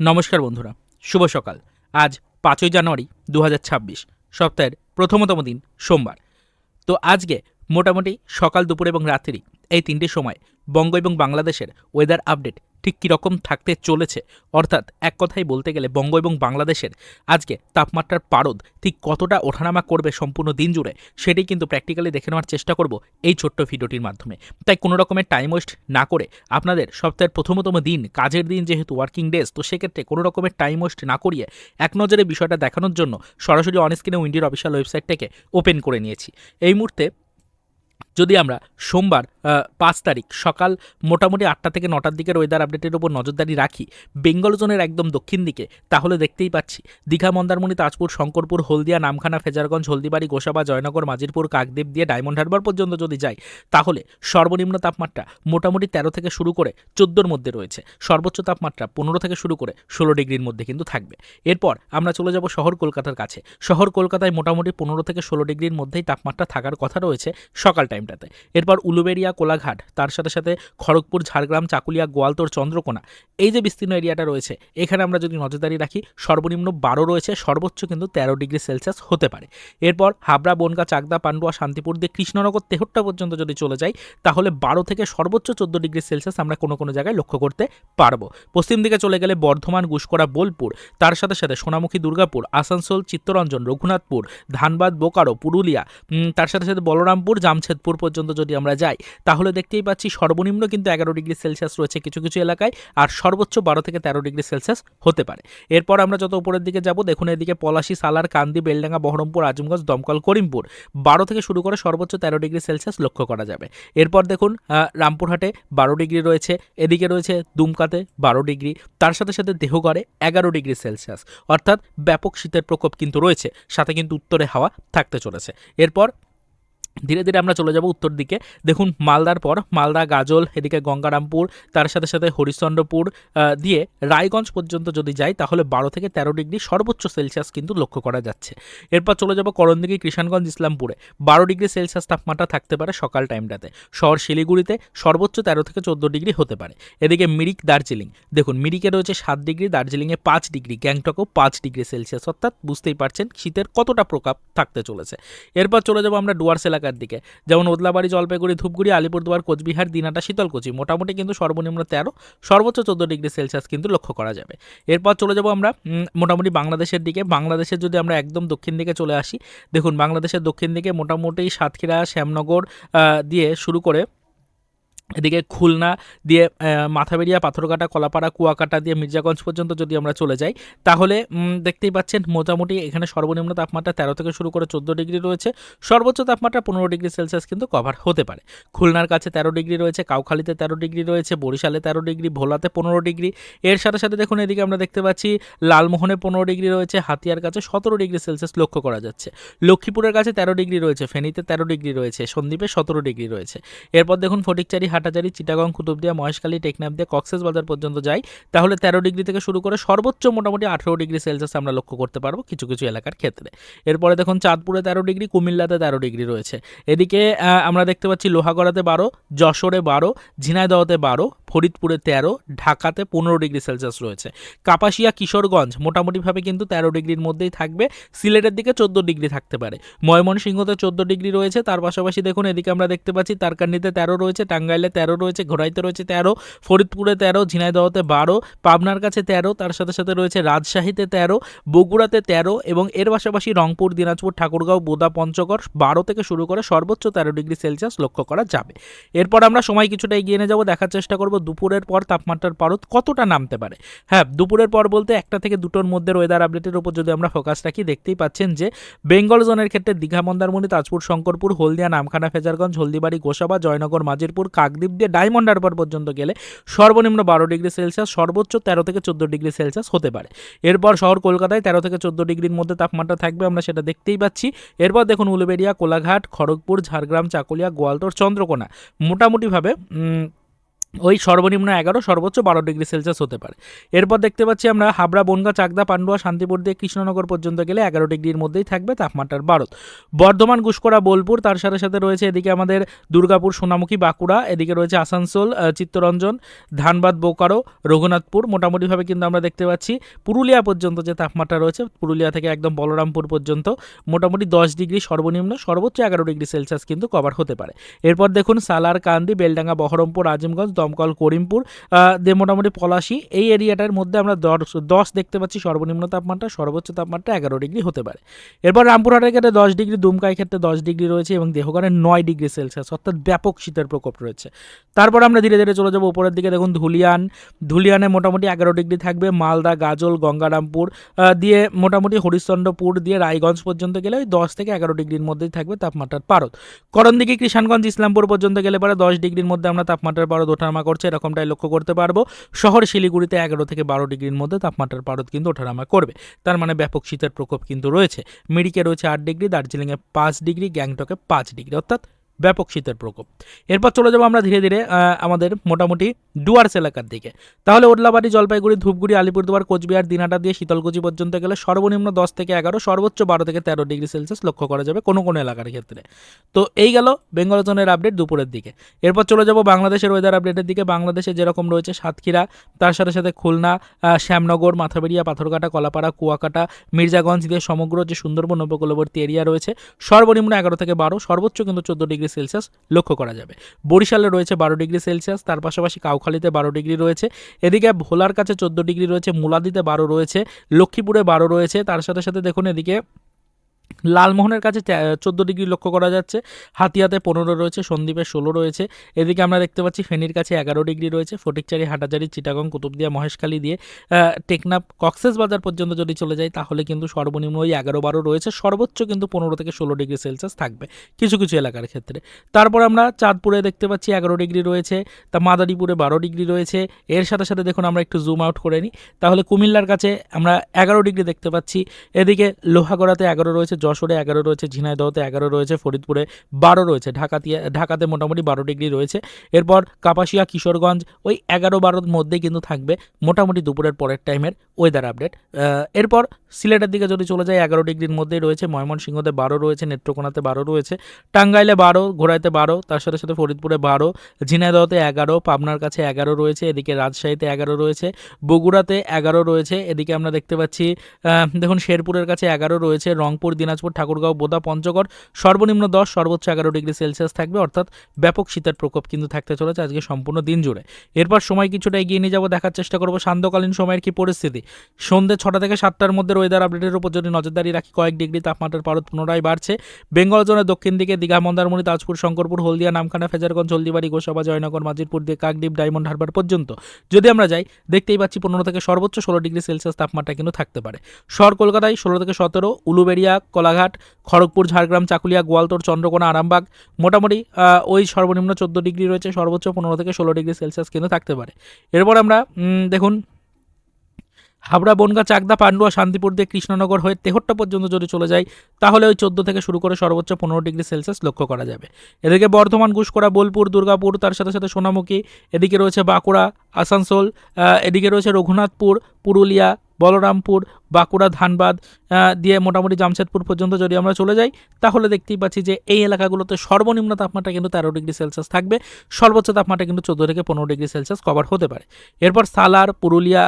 নমস্কার বন্ধুরা, শুভ সকাল। আজ পাঁচই জানুয়ারি দু হাজার ছাব্বিশ, সপ্তাহের প্রথমতম দিন সোমবার। তো আজকে মোটামুটি সকাল দুপুর এবং রাত্রি এই তিনটে সময় বঙ্গ এবং বাংলাদেশের ওয়েদার আপডেট ঠিক কীরকম থাকতে চলেছে? অর্থাৎ এক কথাই বলতে গেলে বঙ্গ এবং বাংলাদেশের আজকে তাপমাত্রার পারদ ঠিক কতটা ওঠানামা করবে সম্পূর্ণ দিন জুড়ে সেটি কিন্তু প্র্যাকটিক্যালি দেখে নেওয়ার চেষ্টা করব এই ছোট্ট ভিডিওটির মাধ্যমে। তাই কোনো রকমের টাইম ওয়েস্ট না করে আপনাদের সপ্তাহের প্রথমতম দিন, কাজের দিন যেহেতু ওয়ার্কিং ডেজ তো সেক্ষেত্রে কোনো রকমের টাইম ওয়েস্ট না করিয়ে এক নজরে বিষয়টা দেখানোর জন্য সরাসরি অনস্ক্রিনে উইন্ডির অফিসিয়াল ওয়েবসাইটটাকে ওপেন করে নিয়েছি। এই মুহূর্তে যদি আমরা সোমবার পাঁচ তারিখ সকাল মোটামুটি আটটা থেকে নটার দিকের ওয়েদার আপডেটের উপর নজরদারি রাখি, বেঙ্গল জোনের একদম দক্ষিণ দিকে, তাহলে দেখতেই পাচ্ছি, দীঘা, মন্দারমণি, তাজপুর, শঙ্করপুর, হলদিয়া, নামখানা, ফেজারগঞ্জ, হলদিবাড়ি, গোসাবা, জয়নগর, মাজিরপুর, কাকদ্বীপ দিয়ে ডায়মন্ড হারবার পর্যন্ত যদি যাই, তাহলে সর্বনিম্ন তাপমাত্রা মোটামুটি তেরো থেকে শুরু করে চোদ্দোর মধ্যে রয়েছে। সর্বোচ্চ তাপমাত্রা পনেরো থেকে শুরু করে ষোলো ডিগ্রির মধ্যে কিন্তু থাকবে। এরপর আমরা চলে যাব শহর কলকাতার কাছে। শহর কলকাতায় মোটামুটি পনেরো থেকে ষোলো ডিগ্রির মধ্যেই তাপমাত্রা থাকার কথা রয়েছে সকাল টাইমটাতে। এরপর উলুবেড়িয়া, কোলাঘাট, তার সাথে সাথে খড়গপুর, ঝাড়গ্রাম, চাকুলিয়া, গোয়ালতোর, চন্দ্রকোনা। এই যে বিস্তীর্ণ এরিয়াটা রয়েছে, এখানে আমরা যদি নজরদারি রাখি, সর্বনিম্ন বারো রয়েছে, সর্বোচ্চ কিন্তু তেরো ডিগ্রি সেলসিয়াস হতে পারে। এরপর হাবড়া, বনগা, চাকদা, পান্ডুয়া, শান্তিপুর দিয়ে কৃষ্ণনগর তেহট্টা পর্যন্ত যদি চলে যাই, তাহলে বারো থেকে সর্বোচ্চ চোদ্দ ডিগ্রি সেলসিয়াস আমরা কোনো কোনো জায়গায় লক্ষ্য করতে পারব। পশ্চিম দিকে চলে গেলে বর্ধমান, গুসকরা, বোলপুর, তার সাথে সাথে সোনামুখী, দুর্গাপুর, আসানসোল, চিত্তরঞ্জন, রঘুনাথপুর, ধানবাদ, বোকারো, পুরুলিয়া তার সাথে সাথে বলরামপুর জামশেদপুর পর্যন্ত যদি আমরা যাই, তাহলে দেখতেই পাচ্ছি সর্বনিম্ন কিন্তু এগারো ডিগ্রি সেলসিয়াস রয়েছে কিছু কিছু এলাকায় আর সর্বোচ্চ বারো থেকে তেরো ডিগ্রি সেলসিয়াস হতে পারে। এরপর আমরা যত উপরের দিকে যাব, দেখুন এদিকে পলাশি, সালার, কান্দি, বেলডাঙ্গা, বহরমপুর, আজমগঞ্জ, দমকল, করিমপুর, বারো থেকে শুরু করে সর্বোচ্চ তেরো ডিগ্রি সেলসিয়াস লক্ষ্য করা যাবে। এরপর দেখুন রামপুরহাটে বারো ডিগ্রি রয়েছে, এদিকে রয়েছে দুমকাতে বারো ডিগ্রি, তার সাথে সাথে দেহগড়ে এগারো ডিগ্রি সেলসিয়াস। অর্থাৎ ব্যাপক শীতের প্রকোপ কিন্তু রয়েছে, সাথে কিন্তু উত্তরে হাওয়া থাকতে চলেছে। এরপর ধীরে ধীরে আমরা চলে যাব উত্তর দিকে। দেখুন, মালদার পর মালদা, গাজল, এদিকে গঙ্গারামপুর, তার সাথে সাথে হরিশ্চন্দ্রপুর দিয়ে রায়গঞ্জ পর্যন্ত যদি যাই, তাহলে বারো থেকে তেরো ডিগ্রি সর্বোচ্চ সেলসিয়াস কিন্তু লক্ষ্য করা যাচ্ছে। এরপর চলে যাব করণদিঘি কৃষাণগঞ্জ ইসলামপুরে। বারো ডিগ্রি সেলসিয়াস তাপমাত্রা থাকতে পারে সকাল টাইমটাতে। শহর শিলিগুড়িতে সর্বোচ্চ তেরো থেকে চোদ্দ ডিগ্রি হতে পারে। এদিকে মিরিক, দার্জিলিং। দেখুন, মিরিকে রয়েছে সাত ডিগ্রি, দার্জিলিংয়ে পাঁচ ডিগ্রি, গ্যাংটকও পাঁচ ডিগ্রি সেলসিয়াস। অর্থাৎ বুঝতেই পারছেন, শীতের কতটা প্রকাপ থাকতে চলেছে। এরপর চলে যাব আমরা ডুয়ার্স এলাকার দিকে। যেমন ওদলাবাড়ি, জলপাইগুড়ি, ধূপগুড়ি, আলিপুরদুয়ার, কোচবিহার, দিনাটা, শীতলকুচি, মোটামুটি কিন্তু সর্বনিম্ন তেরো, সর্বোচ্চ চোদ্দ ডিগ্রি সেলসিয়াস কিন্তু লক্ষ্য করা যাবে। এরপর চলে যাব আমরা মোটামুটি বাংলাদেশের দিকে। বাংলাদেশের যদি আমরা একদম দক্ষিণ দিকে চলে আসি, দেখুন বাংলাদেশের দক্ষিণ দিকে মোটামুটি সাতক্ষীরা, শ্যামনগর দিয়ে শুরু করে এদিকে খুলনা দিয়ে মাথাবেরিয়া, পাথরঘাটা, কলাপাড়া, কুয়াকাটা দিয়ে মির্জাগঞ্জ পর্যন্ত যদি আমরা চলে যাই, তাহলে দেখতেই পাচ্ছেন মোটামুটি এখানে সর্বনিম্ন তাপমাত্রা তেরো থেকে শুরু করে চোদ্দ ডিগ্রি রয়েছে। সর্বোচ্চ তাপমাত্রা পনেরো ডিগ্রি সেলসিয়াস কিন্তু কভার হতে পারে। খুলনার কাছে তেরো ডিগ্রি রয়েছে, কাউখালীতে তেরো ডিগ্রি রয়েছে, বরিশালে তেরো ডিগ্রি, ভোলাতে পনেরো ডিগ্রি। এর সাথে সাথে দেখুন এদিকে আমরা দেখতে পাচ্ছি লালমোহনে পনেরো ডিগ্রি রয়েছে, হাতিয়ার কাছে সতেরো ডিগ্রি সেলসিয়াস লক্ষ্য করা যাচ্ছে। লক্ষ্মীপুরের কাছে তেরো ডিগ্রি রয়েছে, ফেনীতে তেরো ডিগ্রি রয়েছে, সন্দ্বীপে সতেরো ডিগ্রি রয়েছে। এরপর দেখুন ফটিকচারি হাটাচারি চিটাগং, কুতুবদিয়া, মহেশখালী টেকনাফ দিয়ে কক্সেস বাজার পর্যন্ত যাই, তাহলে তেরো ডিগ্রি থেকে শুরু করে সর্বোচ্চ মোটামুটি আঠেরো ডিগ্রি সেলসিয়াস আমরা লক্ষ্য করতে পারব কিছু কিছু এলাকার ক্ষেত্রে। এরপরে দেখুন চাঁদপুরে তেরো ডিগ্রি, কুমিল্লাতে তেরো ডিগ্রি রয়েছে। এদিকে আমরা দেখতে পাচ্ছি লোহাগড়াতে বারো, যশোরে বারো, ঝিনাইদহতে বারো ফরিদপুরে তেরো, ঢাকাতে পনেরো ডিগ্রি সেলসিয়াস রয়েছে। কাপাসিয়া, কিশোরগঞ্জ মোটামুটিভাবে কিন্তু তেরো ডিগ্রির মধ্যেই থাকবে। সিলেটের দিকে চোদ্দ ডিগ্রি থাকতে পারে। ময়মনসিংহতে চোদ্দ ডিগ্রি রয়েছে। তার পাশাপাশি দেখুন, এদিকে আমরা দেখতে পাচ্ছি তারকান্ডিতে তেরো রয়েছে, টাঙ্গাইলে তেরো রয়েছে, ঘোড়াইতে রয়েছে তেরো, ফরিদপুরে তেরো, ঝিনাইদহতে বারো, পাবনার কাছে তেরো, তার সাথে সাথে রয়েছে রাজশাহীতে তেরো, বগুড়াতে তেরো এবং এর পাশাপাশি রংপুর, দিনাজপুর, ঠাকুরগাঁও, বোদা, পঞ্চগড় বারো থেকে শুরু করে সর্বোচ্চ তেরো ডিগ্রি সেলসিয়াস লক্ষ্য করা যাবে। এরপর আমরা সময় কিছুটা এগিয়ে নিয়ে যাব, দেখার চেষ্টা করব দুপুরের পর তাপমাত্রার পারদ কতটা নামতে পারে? হ্যাঁ দুপুরের পর বলতে একটা থেকে দুটোর মধ্যে ওয়েদার আপডেটের উপর যদি আমরা ফোকাস রাখি, দেখতেই পাচ্ছেন যে বেঙ্গল জোনের ক্ষেত্রে দীঘা, মন্দারমণি, তাজপুর, শঙ্করপুর, হলদিয়া, নামখানা, ফেজারগঞ্জ, হলদিবাড়ি, গোসাবা, জয়নগর, মাজিরপুর, কাকদ্বীপ দিয়ে ডায়মন্ড হারবার পর্যন্ত গেলে সর্বনিম্ন বারো ডিগ্রি সেলসিয়াস, সর্বোচ্চ তেরো থেকে চোদ্দ ডিগ্রি সেলসিয়াস হতে পারে। এরপর শহর কলকাতায় তেরো থেকে চোদ্দ ডিগ্রির মধ্যে তাপমাত্রা থাকবে, আমরা সেটা দেখতেই পাচ্ছি। এরপর দেখুন উলুবেড়িয়া, কোলাঘাট, খড়গপুর, ঝাড়গ্রাম, চাকুলিয়া, গোয়ালতোর, চন্দ্রকোনা। মোটামুটিভাবে ওই সর্বনিম্ন এগারো, সর্বোচ্চ বারো ডিগ্রি সেলসিয়াস হতে পারে। এরপর দেখতে পাচ্ছি আমরা হাবড়া, বনগা, চাকদা, পান্ডুয়া, শান্তিপুর দিয়ে কৃষ্ণনগর পর্যন্ত গেলে এগারো ডিগ্রির মধ্যেই থাকবে তাপমাত্রার বারত বর্ধমান গুসকরা বোলপুর, তার সাথে সাথে রয়েছে এদিকে আমাদের দুর্গাপুর, সোনামুখী, বাঁকুড়া, এদিকে রয়েছে আসানসোল চিত্তরঞ্জন, ধানবাদ, বোকারো, রঘুনাথপুর। মোটামুটিভাবে কিন্তু আমরা দেখতে পাচ্ছি পুরুলিয়া পর্যন্ত যে তাপমাত্রা রয়েছে, পুরুলিয়া থেকে একদম বলরামপুর পর্যন্ত মোটামুটি দশ ডিগ্রি সর্বনিম্ন, সর্বোচ্চ এগারো ডিগ্রি সেলসিয়াস কিন্তু কভার হতে পারে। এরপর দেখুন সালার কান্দি বেলডাঙ্গা, বহরমপুর, আজিমগঞ্জ দমকল, করিমপুর দিয়ে মোটামুটি পলাশি, এই এরিয়াটার মধ্যে আমরা দশ দশ দেখতে পাচ্ছি সর্বনিম্ন তাপমাত্রা, সর্বোচ্চ তাপমাত্রা এগারো ডিগ্রি হতে পারে। এরপর রামপুরহাটের ক্ষেত্রে দশ ডিগ্রি দুমকাই ক্ষেত্রে দশ ডিগ্রি রয়েছে এবং দেহগড়ে নয় ডিগ্রি সেলসিয়াস, অর্থাৎ ব্যাপক শীতের প্রকোপ রয়েছে। তারপর আমরা ধীরে ধীরে চলে যাব উপরের দিকে, দেখুন ধুলিয়ান। ধুলিয়ানে মোটামুটি এগারো ডিগ্রি থাকবে, মালদা, গাজল, গঙ্গারামপুর দিয়ে মোটামুটি হরিশ্চন্দ্রপুর দিয়ে রায়গঞ্জ পর্যন্ত গেলে ওই দশ থেকে এগারো ডিগ্রির মধ্যেই থাকবে তাপমাত্রার পারদ। করণ দিকে কৃষাণগঞ্জ ইসলামপুর পর্যন্ত গেলে পরে দশ ডিগ্রির মধ্যে আমরা তাপমাত্রার পারদ ওঠানামা করছে, এরকমটাই লক্ষ্য করতে পারব। শহর শিলিগুড়িতে এগারো থেকে বারো ডিগ্রির মধ্যে তাপমাত্রার পারদ কিন্তু ওঠানামা করবে। তার মানে ব্যাপক শীতের প্রকোপ কিন্তু রয়েছে। মিরিকে রয়েছে আট ডিগ্রি, দার্জিলিংয়ে পাঁচ ডিগ্রি, গ্যাংটকে পাঁচ ডিগ্রি। অর্থাৎ ব্যাপক শীতের প্রকোপ। এরপর চলে যাব আমরা ধীরে ধীরে আমাদের মোটামুটি ডুয়ার্স এলাকার দিকে। তাহলে ওদলাবাড়ি জলপাইগুড়ি, ধূপগুড়ি, আলিপুরদুয়ার, কোচবিহার দিনাটা দিয়ে শীতলকুচি পর্যন্ত গেলে সর্বনিম্ন দশ থেকে এগারো, সর্বোচ্চ বারো থেকে তেরো ডিগ্রি সেলসিয়াস লক্ষ্য করা যাবে কোনো কোনো এলাকার ক্ষেত্রে। তো এই গেল বেঙ্গল জোনের আপডেট দুপুরের দিকে। এরপর চলে যাব বাংলাদেশের ওয়েদার আপডেটের দিকে। বাংলাদেশে যেরকম রয়েছে সাতক্ষীরা, তার সাথে সাথে খুলনা শ্যামনগর মাথাবেড়িয়া পাথরঘাটা, কলাপাড়া, কুয়াকাটা, মির্জাগঞ্জ দিয়ে সমগ্র যে সুন্দরবন উপকূলবর্তী এরিয়া রয়েছে, সর্বনিম্ন এগারো থেকে বারো, সর্বোচ্চ কিন্তু চোদ্দ ডিগ্রি সেলসিয়াস লক্ষ্য করা যাবে। বরিশালে রয়েছে বারো ডিগ্রি সেলসিয়াস, তার পাশাপাশি কাউখালীতে বারো ডিগ্রি রয়েছে। এদিকে ভোলার কাছে চোদ্দ ডিগ্রি রয়েছে, মুলাদিতে বারো রয়েছে, লক্ষ্মীপুরে বারো রয়েছে। তার সাথে সাথে দেখুন এদিকে লালমোহনের কাছে চোদ্দ ডিগ্রি লক্ষ্য করা যাচ্ছে। হাতিয়াতে পনেরো রয়েছে, সন্দ্বীপে ষোলো রয়েছে। এদিকে আমরা দেখতে পাচ্ছি ফেনীর কাছে এগারো ডিগ্রি রয়েছে, ফটিকচারি, হাটাচারি, চিটাগং, কুতুবদিয়া, মহেশখালী দিয়ে টেকনাফ কক্সেস বাজার পর্যন্ত যদি চলে যায়, তাহলে কিন্তু সর্বনিম্ন ওই এগারো বারো রয়েছে। সর্বোচ্চ কিন্তু পনেরো থেকে ষোলো ডিগ্রি সেলসিয়াস থাকবে কিছু কিছু এলাকার ক্ষেত্রে। তারপর আমরা চাঁদপুরে দেখতে পাচ্ছি এগারো ডিগ্রি রয়েছে, তা মাদারীপুরে বারো ডিগ্রি রয়েছে। এর সাথে সাথে দেখুন আমরা একটু জুম আউট করে নিই। তাহলে কুমিল্লার কাছে আমরা এগারো ডিগ্রি দেখতে পাচ্ছি। এদিকে লোহাগড়াতে এগারো রয়েছে যশোরে এগারো রয়েছে, ঝিনাইদহতে এগারো রয়েছে, ফরিদপুরে বারো রয়েছে, ঢাকাতে ঢাকাতে মোটামুটি বারো ডিগ্রি রয়েছে। এরপর কাপাসিয়া, কিশোরগঞ্জ ওই এগারো বারোর মধ্যে কিন্তু থাকবে মোটামুটি দুপুরের পরের টাইমের ওয়েদার আপডেট এরপর সিলেটের দিকে যদি চলে যায় এগারো ডিগ্রির মধ্যেই রয়েছে, ময়মনসিংহতে বারো রয়েছে, নেত্রকোনাতে বারো রয়েছে, টাঙ্গাইলে বারো, ঘোড়াইতে বারো, তার সাথে সাথে ফরিদপুরে বারো, ঝিনাইদহতে এগারো, পাবনার কাছে এগারো রয়েছে, এদিকে রাজশাহীতে এগারো রয়েছে, বগুড়াতে এগারো রয়েছে, এদিকে আমরা দেখতে পাচ্ছি দেখুন শেরপুরের কাছে এগারো রয়েছে, রংপুর, দিনাজপুর ঠাকুরগাঁও, বোদা, পঞ্চগড়, সর্বনিম্ন দশ, সর্বোচ্চ এগারো ডিগ্রি সেলসিয়াস থাকবে। অর্থাৎ ব্যাপক শীতের প্রকোপ কিন্তু থাকতে চলেছে আজকে সম্পূর্ণ দিন জুড়ে। এরপর সময় কিছুটা এগিয়ে নিয়ে যাব, দেখার চেষ্টা করব সান্ধ্যকালীন সময়ের কি পরিস্থিতি। সন্ধ্যে ছটা থেকে সাতটার মধ্যে ওয়েদার আপডেটের উপর যদি নজরদারি রাখি, কয়েক ডিগ্রি তাপমাত্রার পারদ পুনরায় বাড়ছে। বেঙ্গল জোনের দক্ষিণ দিকে দীঘা, মন্দারমণি, তাজপুর, শঙ্করপুর, হলদিয়া, নামখানা, ফেজারগঞ্জ, হলদিবাড়ি, গোসাবা, জয়নগর মাজিরপুর দিয়ে কাকদ্বীপ, ডায়মন্ড হারবার পর্যন্ত। যদি আমরা যাই, দেখতেই পাচ্ছি পনেরো থেকে সর্বোচ্চ ষোলো ডিগ্রি সেলসিয়াস তাপমাত্রা কিন্তু থাকতে পারে। শহর কলকাতায় ষোলো থেকে সতেরো, উলুবেড়িয়া কলাঘাট খড়গপুর, ঝাড়গ্রাম, চাকুলিয়া গোয়ালতোড় চন্দ্রকোনা, আরামবাগ, মোটামুটি ওই সর্বনিম্ন চোদ্দ ডিগ্রি রয়েছে, সর্বোচ্চ পনেরো থেকে ষোলো ডিগ্রি সেলসিয়াস কিন্তু থাকতে পারে। এরপর আমরা দেখুন, হাবড়া, বনগা, চাকদা, পান্ডুয়া, শান্তিপুর দিয়ে কৃষ্ণনগর হয়ে তেহট্টা পর্যন্ত যদি চলে যায় তাহলে ওই চোদ্দ থেকে শুরু করে সর্বোচ্চ পনেরো ডিগ্রি সেলসিয়াস লক্ষ্য করা যাবে। এদিকে বর্ধমান গুসকরা বোলপুর, দুর্গাপুর, তার সাথে সাথে সোনামুখী, এদিকে রয়েছে বাঁকুড়া, আসানসোল এদিকে রয়েছে রঘুনাথপুর, পুরুলিয়া বলরামপুর, বাঁকুড়া, ধানবাদ দিয়ে মোটামুটি জামশেদপুর পর্যন্ত যদি আমরা চলে যাই, তাহলে দেখতেই পাচ্ছি যে এই এলাকাগুলোতে সর্বনিম্ন তাপমাত্রা কিন্তু তেরো ডিগ্রি সেলসিয়াস থাকবে সর্বোচ্চ তাপমাত্রা কিন্তু চোদ্দ থেকে পনেরো ডিগ্রি সেলসিয়াস কভার হতে পারে এরপর সালার, পুরুলিয়া।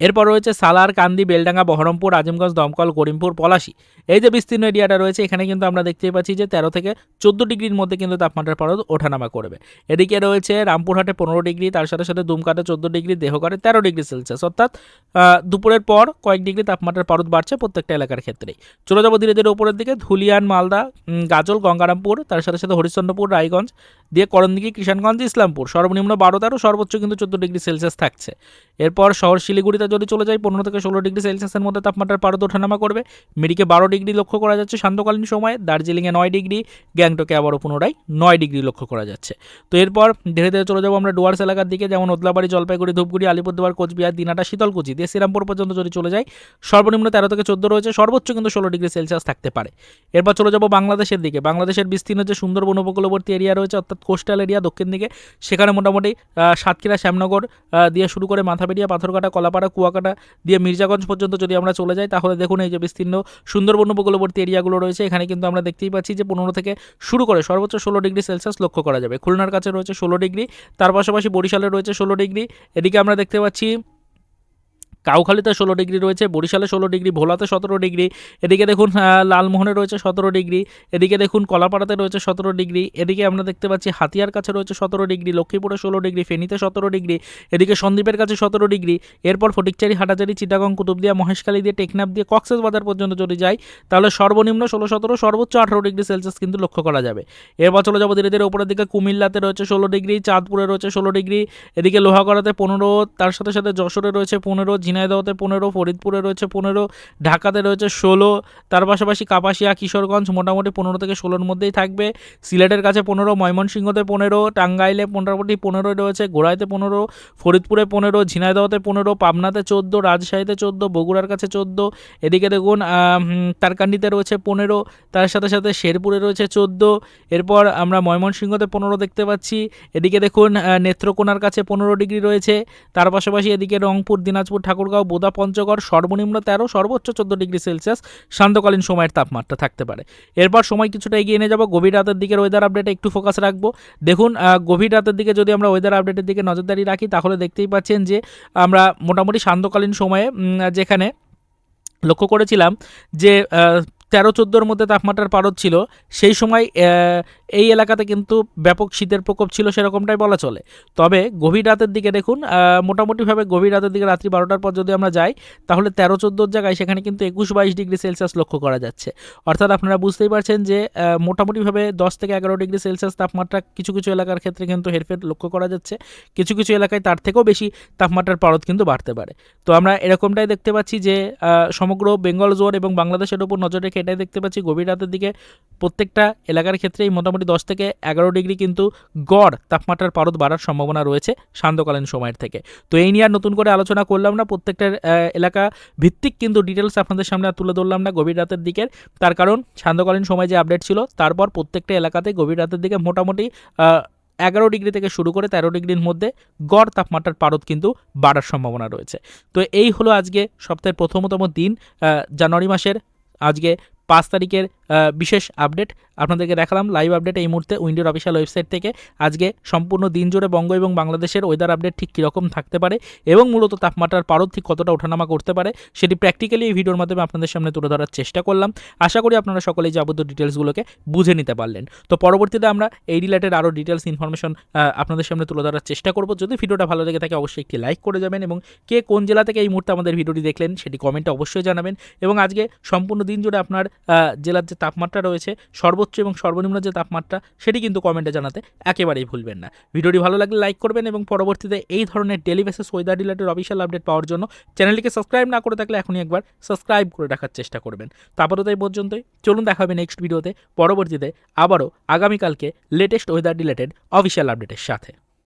এরপর রয়েছে সালার, কান্দি, বেলডাঙ্গা, বহরমপুর আজিমগঞ্জ দমকল, করিমপুর, পলাশি। এই যে বিস্তীর্ণ এরিয়াটা রয়েছে, এখানে কিন্তু আমরা দেখতেই পাচ্ছি যে তেরো থেকে চোদ্দ ডিগ্রির মধ্যে কিন্তু তাপমাত্রার পারদ ওঠানামা করবে। এদিকে রয়েছে রামপুরহাটে পনেরো ডিগ্রি, তার সাথে সাথে দুমকাতে চোদ্দ ডিগ্রি, দেহগড়ে তেরো ডিগ্রি সেলসিয়াস। অর্থাৎ দুপুরের পর কয়েক ডিগ্রি তাপমাত্রার পারদ বাড়ছে প্রত্যেকটা এলাকার ক্ষেত্রেই। চলে যাব ধীরে ধীরে উপরের দিকে, ধুলিয়ান, মালদা গাজল, গঙ্গারামপুর, তার সাথে সাথে হরিশ্চন্দ্রপুর, রায়গঞ্জ দিয়ে করণদিঘি কিষানগঞ্জ, ইসলামপুর। সর্বনিম্ন বারো তেরো, সর্বোচ্চ কিন্তু চোদ্দ ডিগ্রি সেলসিয়াস থাকছে। এরপর শহর শিলিগুড়িতে যদি চলে যায় পনেরো থেকে ষোলো ডিগ্রি সেলসিয়াসের মধ্যে তাপমাত্রার পারদ ওঠানামা করবে। মিরিকে বারো ডিগ্রি লক্ষ্য করা যাচ্ছে শান্তকালীন সময়ে। দার্জিলিংয়ে নয় ডিগ্রি, গ্যাংটকে আবারও পুনরায় নয় ডিগ্রি লক্ষ্য করা যাচ্ছে। তো এরপর ধীরে ধীরে চলে যাব আমরা ডুয়ার্স এলাকার দিকে, যেমন ওদলাবাড়ি, জলপাইগুড়ি, ধূপগুড়ি, আলিপুরদুয়ার, কোচবিহার, দিনাটা, শীতলকুচি। দিয়ে শ্রীরামপুর পর্যন্ত যদি চলে যায় সর্বনিম্ন তেরো থেকে চোদ্দ রয়েছে, সর্বোচ্চ কিন্তু ষোলো ডিগ্রি সেলসিয়াস থাকতে পারে। এরপর চলে যাব বাংলাদেশের দিকে। বাংলাদেশের বিস্তীর্ণ যে সুন্দরবন উপকূলবর্তী এরিয়া রয়েছে, অর্থাৎ কোস্টাল এরিয়া দক্ষিণ দিকে। সেখানে মোটামুটি সাতক্ষীরা, শ্যামনগর দিয়ে শুরু করে মাথাবেড়িয়া পাথরকাটা কলাপাড়া, কুয়াকাটা দিয়ে মির্জাগঞ্জ পর্যন্ত যদি আমরা চলে যাই, তাহলে দেখুন এই যে বিস্তীর্ণ সুন্দরবন উপকূলবর্তী এরিয়াগুলো রয়েছে। এখানে কিন্তু আমরা দেখতেই পাচ্ছি যে পনেরো থেকে শুরু করে সর্বোচ্চ ষোলো ডিগ্রি সেলসিয়াস লক্ষ্য করা যাবে। খুলনার কাছে রয়েছে ষোলো ডিগ্রি, তার পাশাপাশি বরিশালে রয়েছে ষোলো ডিগ্রি। এদিকে আমরা দেখতে পাচ্ছি কাউখালীতে ষোলো ডিগ্রি রয়েছে, বরিশালে ষোলো ডিগ্রি, ভোলাতে সতেরো ডিগ্রি, এদিকে দেখুন লালমোহনে রয়েছে সতেরো ডিগ্রি, এদিকে দেখুন কলাপাড়াতে রয়েছে সতেরো ডিগ্রি, এদিকে আমরা দেখতে পাচ্ছি হাতিয়ার কাছে রয়েছে সতেরো ডিগ্রি, লক্ষ্মীপুরে ষোলো ডিগ্রি, ফেনীতে সতেরো ডিগ্রি, এদিকে সন্দ্বীপের কাছে সতেরো ডিগ্রি, এরপর ফটিকচারি, হাটাচারি, চিটাগং, কুতুবদিয়া, মহেশখালী দিয়ে, টেকনাফ দিয়ে কক্সেস বাজার পর্যন্ত যদি যাই, তাহলে সর্বনিম্ন ষোলো সতেরো, সর্বোচ্চ আঠারো ডিগ্রি সেলসিয়াস কিন্তু লক্ষ্য করা যাবে। এরপর চলে যাব ধীরে ধীরে উপরের দিকে, কুমিল্লাতে রয়েছে ষোলো ডিগ্রি, চাঁদপুরে রয়েছে ষোলো ডিগ্রি, এদিকে লোহাগড়াতে পনেরো, তার সাথে সাথে যশোরে রয়েছে পনেরো ঝিনাইদহতে পনেরো, ফরিদপুরে রয়েছে পনেরো, ঢাকাতে রয়েছে ষোলো, তার পাশাপাশি কাপাসিয়া, কিশোরগঞ্জ মোটামুটি পনেরো থেকে ষোলোর মধ্যেই থাকবে। সিলেটের কাছে পনেরো, ময়মনসিংহতে পনেরো, টাঙ্গাইলে মোটামুটি পনেরোই রয়েছে, গোড়াইতে পনেরো, ফরিদপুরে পনেরো, ঝিনাইদহতে পনেরো, পাবনাতে চোদ্দ, রাজশাহীতে চোদ্দ, বগুড়ার কাছে চোদ্দ, এদিকে দেখুন তারকান্ডিতে রয়েছে পনেরো, তার সাথে সাথে শেরপুরে রয়েছে চোদ্দ, এরপর আমরা ময়মনসিংহতে পনেরো দেখতে পাচ্ছি, এদিকে দেখুন নেত্রকোনার কাছে পনেরো ডিগ্রি রয়েছে, তার পাশাপাশি এদিকে রংপুর, দিনাজপুর ঠাকুরগাঁও বোদা পঞ্চগড় সর্বনিম্ন তেরো, সর্বোচ্চ চোদ্দ ডিগ্রি সেলসিয়াস সান্ধ্যকালীন সময়ের তাপমাত্রা থাকতে পারে। এরপর সময় কিছুটা এগিয়ে নিয়ে যাব। গভীর রাতের দিকের ওয়েদার আপডেটে একটু ফোকাস রাখব। দেখুন গভীর রাতের দিকে যদি আমরা ওয়েদার আপডেটের দিকে নজরদারি রাখি, তাহলে দেখতেই পাচ্ছেন যে আমরা মোটামুটি সান্ধ্যকালীন সময়ে যেখানে লক্ষ্য করেছিলাম যে তেরো চোদ্দোর মধ্যে তাপমাত্রার পারদ ছিল, সেই সময় এই এলাকাতে কিন্তু ব্যাপক শীতের প্রকোপ ছিল সেরকমটাই বলা চলে। তবে গভীর রাতের দিকে দেখুন মোটামুটিভাবে গভীর রাতের দিকে রাত্রি বারোটার পর যদি আমরা যাই, তাহলে তেরো চোদ্দোর জায়গায় সেখানে কিন্তু একুশ বাইশ ডিগ্রি সেলসিয়াস লক্ষ্য করা যাচ্ছে। অর্থাৎ আপনারা বুঝতেই পারছেন যে মোটামুটিভাবে দশ থেকে এগারো ডিগ্রি সেলসিয়াস তাপমাত্রা কিছু কিছু এলাকার ক্ষেত্রে কিন্তু হেরফের লক্ষ্য করা যাচ্ছে। কিছু কিছু এলাকায় তার থেকেও বেশি তাপমাত্রার পারদ কিন্তু বাড়তে পারে। তো আমরা এরকমটাই দেখতে পাচ্ছি যে সমগ্র বেঙ্গল জোন এবং বাংলাদেশের উপর নজর রেখে এটাই দেখতে পাচ্ছি। গভীর রাতের দিকে প্রত্যেকটা এলাকার ক্ষেত্রেই মোটামুটি দশ থেকে এগারো ডিগ্রি কিন্তু গড় তাপমাত্রার পারদ বাড়ার সম্ভাবনা রয়েছে শান্তকালীন সময়ের থেকে। তো এই নিয়ে আর নতুন করে আলোচনা করলাম না। প্রত্যেকটা এলাকা ভিত্তিক কিন্তু ডিটেলস আপনাদের সামনে তুলে ধরলাম না গভীর রাতের দিকের। তার কারণ শান্তকালীন সময় যে আপডেট ছিল, তারপর প্রত্যেকটা এলাকাতে গভীর রাতের দিকে মোটামুটি এগারো ডিগ্রি থেকে শুরু করে তেরো ডিগ্রির মধ্যে গড় তাপমাত্রার পারদ কিন্তু বাড়ার সম্ভাবনা রয়েছে। তো এই হলো আজকে সপ্তাহের প্রথমতম দিন জানুয়ারি মাসের আজকে পাঁচ তারিখের বিশেষ আপডেট আপনাদেরকে দেখালাম। লাইভ আপডেট এই মুহূর্তে উইন্ডোর অফিসিয়াল ওয়েবসাইট থেকে। আজকে সম্পূর্ণ দিন জুড়ে বঙ্গ এবং বাংলাদেশের ওয়েদার আপডেট ঠিক কীরকম থাকতে পারে এবং মূলত তাপমাত্রার পারদ ঠিক কতটা ওঠানামা করতে পারে, সেটি প্র্যাকটিক্যালি এই ভিডিওর মাধ্যমে আপনাদের সামনে তুলে ধরার চেষ্টা করলাম। আশা করি আপনারা সকলেই যাবতীয় ডিটেলসগুলোকে বুঝে নিতে পারলেন। তো পরবর্তীতে আমরা এই রিলেটেড আরও ডিটেলস ইনফরমেশন আপনাদের সামনে তুলে ধরার চেষ্টা করব। যদি ভিডিওটা ভালো লেগে থাকে, অবশ্যই একটি লাইক করে যাবেন এবং কে কোন জেলা থেকে এই মুহূর্তে আমাদের ভিডিওটি দেখলেন, সেটি কমেন্টে অবশ্যই জানাবেন। এবং আজকে সম্পূর্ণ দিন জুড়ে আপনার জেলার যে তাপমাত্রা রয়েছে, সর্বোচ্চ এবং সর্বনিম্ন যে তাপমাত্রা, সেটি কিন্তু কমেন্টে জানাতে একেবারেই ভুলবেন না। ভিডিওটি ভালো লাগলে লাইক করবেন এবং পরবর্তীতে এই ধরনের daily basis weather related official update পাওয়ার জন্য চ্যানেলটিকে সাবস্ক্রাইব না করে থাকলে এখনই একবার সাবস্ক্রাইব করে রাখার চেষ্টা করবেন। তারপরে তাই পর্যন্তই। চলুন দেখা হবে নেক্সট ভিডিওতে পরবর্তীতে আবারও আগামীকালকে লেটেস্ট ওয়েদার রিলেটেড অফিসিয়াল আপডেটের সাথে।